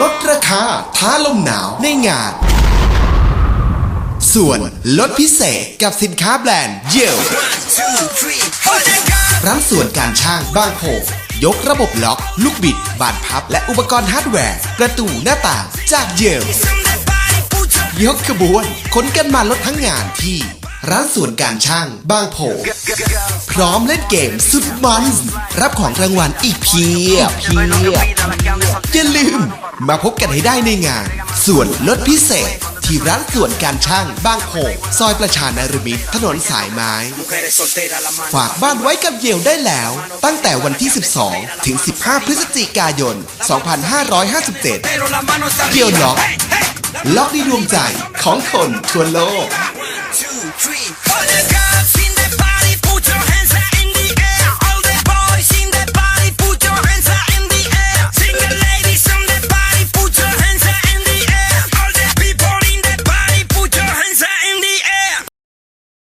ลดราคาท้าลมหนาวในงาน ส่วนลดพิเศษกับสินค้าแบรนด์เยลร้านส่วนการช่างบางโพยกระบบล็อก ลูกบิด บานพับ และอุปกรณ์ฮาร์ดแวร์ ประตูหน้าต่างจากเยลยกขบวนขนกันมาลดทั้งงานที่ ร้านส่วนการช่าง บางโพ พร้อมเล่นเกมสุดมันรับของรางวัลอีกเพียบเพียบอย่าลืม มาพบกันให้ได้ในงาน ส่วนลดพิเศษ ที่ร้านส่วนการช่าง บางโพซอยประชานารมิตรถนนสายไม้ ฝากบ้านไว้กับเยลได้แล้ว ตั้งแต่วันที่ 12 ถึง 15 พฤศจิกายน 2557เกี่ยวล็อกล็อกในดวงใจของคนทั่วโลก Money.